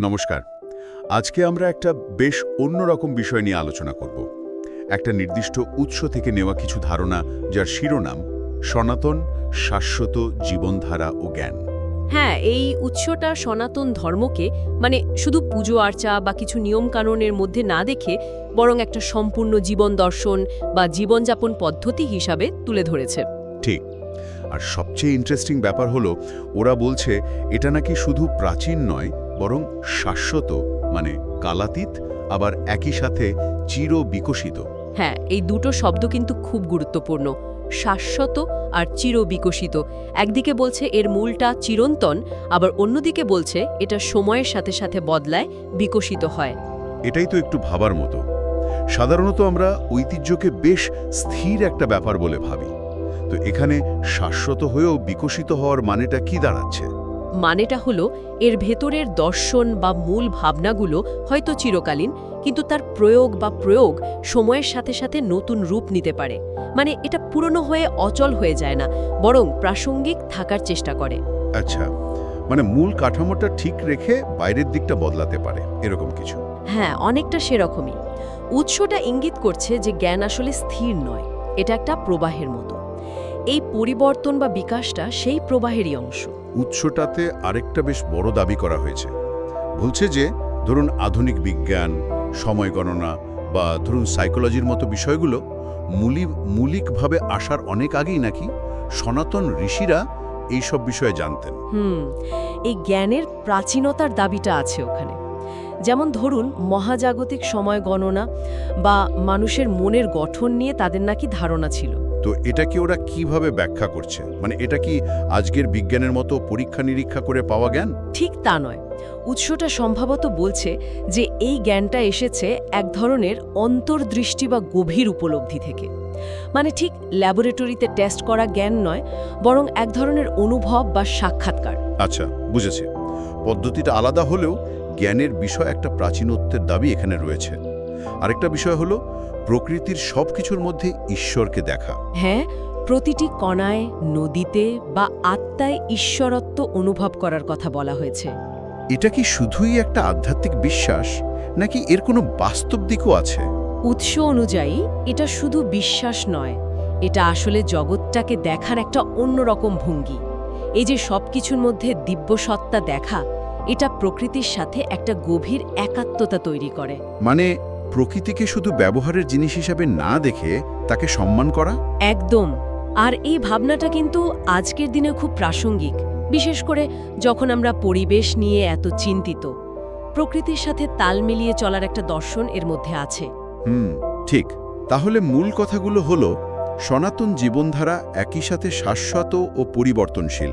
নমস্কার। আজকে আমরা একটা বেশ অন্যরকম বিষয় নিয়ে আলোচনা করব। একটা নির্দিষ্ট উৎস থেকে নেওয়া কিছু ধারণা যার শিরোনাম সনাতন শাশ্বত জীবনধারা ও জ্ঞান। হ্যাঁ এই উৎসটা সনাতন ধর্মকে মানে শুধু পুজো আর্চা বা কিছু নিয়মকানুনের মধ্যে না দেখে বরং একটা সম্পূর্ণ জীবন দর্শন বা জীবনযাপন পদ্ধতি হিসাবে তুলে ধরেছে। ঠিক। আর সবচেয়ে ইন্টারেস্টিং ব্যাপার হলো ওরা বলছে এটা নাকি শুধু প্রাচীন নয় বরং শাশ্বত মানে কালাতীত আবার একই সাথে চির বিকশিত হ্যাঁ এই দুটো শব্দ কিন্তু খুব গুরুত্বপূর্ণ। শাশ্বত আর চির বিকশিত একদিকে বলছে এর মূলটা চিরন্তন আবার অন্যদিকে বলছে এটা সময়ের সাথে সাথে বদলায় বিকশিত হয়। এটাই তো একটু ভাবার মতো। সাধারণত আমরা ঐতিহ্যকে বেশ স্থির একটা ব্যাপার বলে ভাবি। তো এখানে শাশ্বত হয়েও বিকশিত হওয়ার মানেটা কি দাঁড়াচ্ছে? মানেটা হলো এর ভেতরের দর্শন বা মূল ভাবনাগুলো হয়তো চিরকালীন কিন্তু তার প্রয়োগ বা প্রয়োগ সময়ের সাথে সাথে নতুন রূপ নিতে পারে। মানে এটা পুরনো হয়ে অচল হয়ে যায় না বরং প্রাসঙ্গিক থাকার চেষ্টা করে। আচ্ছা মানে মূল কাঠামোটা ঠিক রেখে বাইরের দিকটা বদলাতে পারে এরকম কিছু? হ্যাঁ অনেকটা সেরকমই। উৎসটা ইঙ্গিত করছে যে জ্ঞান আসলে স্থির নয় এটা একটা প্রবাহের মতো। এই পরিবর্তন বা বিকাশটা সেই প্রবাহেরই অংশ। উৎসটাতে আরেকটা বেশ বড় দাবি করা হয়েছে। বলছে যে, ধরুন আধুনিক বিজ্ঞান, সময় গণনা বা ধরুন সাইকোলজির মতো বিষয়গুলো মূলি, মূলিকভাবে আসার অনেক আগেই নাকি সনাতন ঋষিরা এইসব বিষয়ে জানতেন। হুম, এই জ্ঞানের প্রাচীনতার দাবিটা আছে ওখানে। যেমন ধরুন মহাজাগতিক সময় গণনা বা মানুষের মনের গঠন নিয়ে তাদের নাকি ধারণা ছিল। তো এটা কি ওরা কীভাবে ব্যাখ্যা করছে? মানে এটা কি আজকের বিজ্ঞানের মতো পরীক্ষা নিরীক্ষা করে পাওয়া জ্ঞান? ঠিক তা নয়। উৎসটা সম্ভবত বলছে যে এই জ্ঞানটা এসেছে এক ধরনের অন্তর্দৃষ্টি বা গভীর উপলব্ধি থেকে। মানে ঠিক ল্যাবরেটরিতে টেস্ট করা জ্ঞান নয় বরং এক ধরনের অনুভব বা সাক্ষাৎকার। আচ্ছা বুঝেছি। পদ্ধতিটা আলাদা হলেও জ্ঞানের বিষয় একটা প্রাচীনত্বের দাবি এখানে রয়েছে। আরেকটা বিষয় হলো প্রকৃতির সব কিছুর মধ্যে ঈশ্বরকে দেখা। হ্যাঁ প্রতিটি কণায় নদীতে বা আত্মায় ঈশ্বরত্ব অনুভব করার কথা বলা হয়েছে। এটা কি শুধুই একটা আধ্যাত্মিক বিশ্বাস নাকি এর কোনো বাস্তব দিকও আছে? উৎস অনুযায়ী এটা শুধু বিশ্বাস নয় এটা আসলে জগৎটাকে দেখার একটা অন্যরকম ভঙ্গি। এই যে সব কিছুর মধ্যে দিব্যসত্তা দেখা এটা প্রকৃতির সাথে একটা গভীর একাত্মতা তৈরি করে। মানে প্রকৃতিকে শুধু ব্যবহারের জিনিস হিসাবে না দেখে তাকে সম্মান করা? একদম। আর এই ভাবনাটা কিন্তু আজকের দিনে খুব প্রাসঙ্গিক। বিশেষ করে যখন আমরা পরিবেশ নিয়ে এত চিন্তিত প্রকৃতির সাথে তাল মিলিয়ে চলার একটা দর্শন এর মধ্যে আছে। হুম ঠিক। তাহলে মূল কথাগুলো হলো সনাতন জীবনধারা একই সাথে শাশ্বত ও পরিবর্তনশীল।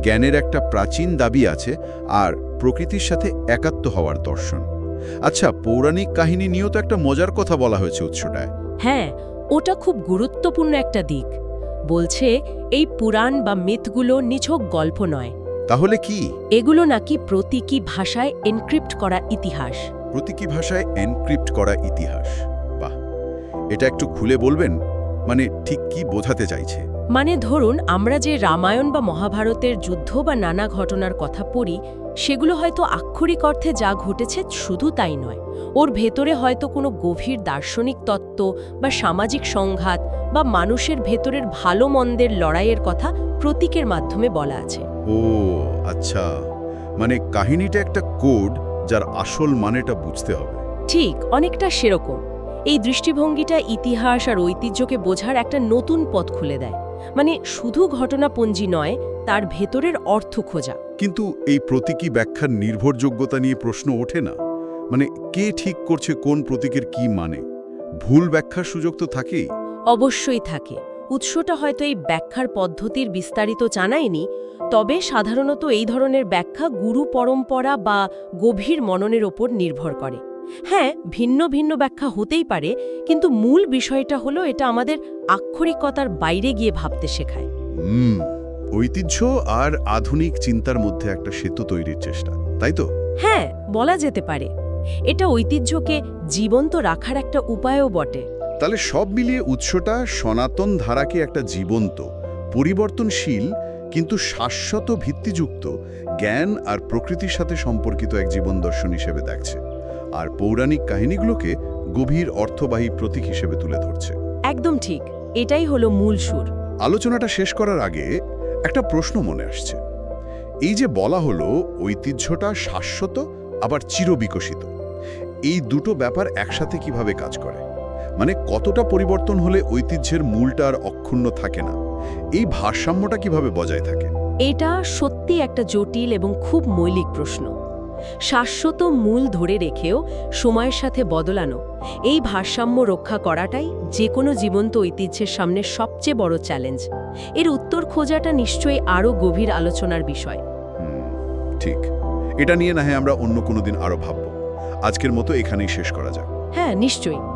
জ্ঞানের একটা প্রাচীন দাবি আছে আর প্রকৃতির সাথে একাত্ম হওয়ার দর্শন। আচ্ছা পৌরাণিক কাহিনী নিয়েও তো একটা মজার কথা বলা হয়েছে উৎসটায়। হ্যাঁ ওটা খুব গুরুত্বপূর্ণ একটা দিক। বলছে এই পুরাণ বা মিথগুলো নিছক গল্প নয়। তাহলে কি? এগুলো নাকি প্রতীকী ভাষায় এনক্রিপ্ট করা ইতিহাস। প্রতীকী ভাষায় এনক্রিপ্ট করা ইতিহাস। বাহ! এটা একটু খুলে বলবেন? মানে ঠিক কি বোঝাতে চাইছে? মানে ধরুন আমরা যে রামায়ণ বা মহাভারতের যুদ্ধ বা নানা ঘটনার কথা পড়ি সেগুলো হয়তো আক্ষরিক অর্থে যা ঘটেছে শুধু তাই নয়। ওর ভেতরে হয়তো কোনো গভীর দার্শনিক তত্ত্ব বা সামাজিক সংঘাত বা মানুষের ভেতরের ভালো মন্দের লড়াইয়ের কথা প্রতীকের মাধ্যমে বলা আছে। ও আচ্ছা। মানে কাহিনীটা একটা কোড যার আসল মানেটা বুঝতে হবে। ঠিক অনেকটা সেরকম। এই দৃষ্টিভঙ্গিটা ইতিহাস আর ঐতিহ্যকে বোঝার একটা নতুন পথ খুলে দেয়। মানে শুধু ঘটনাপঞ্জি নয় তার ভেতরের অর্থ খোঁজা। কিন্তু এই প্রতীকী ব্যাখ্যার নির্ভরযোগ্যতা নিয়ে প্রশ্ন ওঠে না। মানে কে ঠিক করছে কোন প্রতীকের কি মানে? ভুল ব্যাখ্যার সুযোগ তো থাকেই। অবশ্যই থাকে। উৎসটা হয়তো এই ব্যাখ্যার পদ্ধতির বিস্তারিত জানায়নি তবে সাধারণত এই ধরনের ব্যাখ্যা গুরু পরম্পরা বা গভীর মননের ওপর নির্ভর করে। হ্যাঁ ভিন্ন ভিন্ন ব্যাখ্যা হতেই পারে কিন্তু মূল বিষয়টা হলো এটা আমাদের আক্ষরিকতার বাইরে গিয়ে ভাবতে শেখায়। হুম ঐতিহ্য আর আধুনিক চিন্তার মধ্যে একটা সেতু তৈরির চেষ্টা তাই তো? হ্যাঁ বলা যেতে পারে। এটা ঐতিহ্যকে জীবন্ত রাখার একটা উপায়ও বটে। তাহলে সব মিলিয়ে উৎসটা সনাতন ধারাকে একটা জীবন্ত পরিবর্তনশীল কিন্তু শাশ্বত ভিত্তিযুক্ত জ্ঞান আর প্রকৃতির সাথে সম্পর্কিত এক জীবন দর্শন হিসেবে দেখছে। আর পৌরাণিক কাহিনীগুলোকে গভীর অর্থবাহী প্রতীক হিসেবে তুলে ধরছে। একদম ঠিক। এটাই হলো মূল সুর। আলোচনাটা শেষ করার আগে একটা প্রশ্ন মনে আসছে। এই যে বলা হলো ঐতিহ্যটা শাশ্বত আবার চিরবিকশিত। এই দুটো ব্যাপার একসাথে কীভাবে কাজ করে? মানে কতটা পরিবর্তন হলে ঐতিহ্যের মূলটা আর অক্ষুণ্ণ থাকে না? এই ভারসাম্যটা কীভাবে বজায় থাকে? এটা সত্যি একটা জটিল এবং খুব মৌলিক প্রশ্ন। শাশ্বত মূল ধরে রেখেও সময়ের সাথে বদলানো। এই ভারসাম্য রক্ষা করাটাই যে কোনো জীবন্ত ঐতিহ্যের সামনে সবচেয়ে বড় চ্যালেঞ্জ এর উত্তর খোঁজাটা নিশ্চয়ই আরও গভীর আলোচনার বিষয়। ঠিক। এটা নিয়ে না হয় আমরা অন্য কোনো দিন আরও ভাবব। আজকের মতো এখানেই শেষ করা যাক। হ্যাঁ নিশ্চয়ই।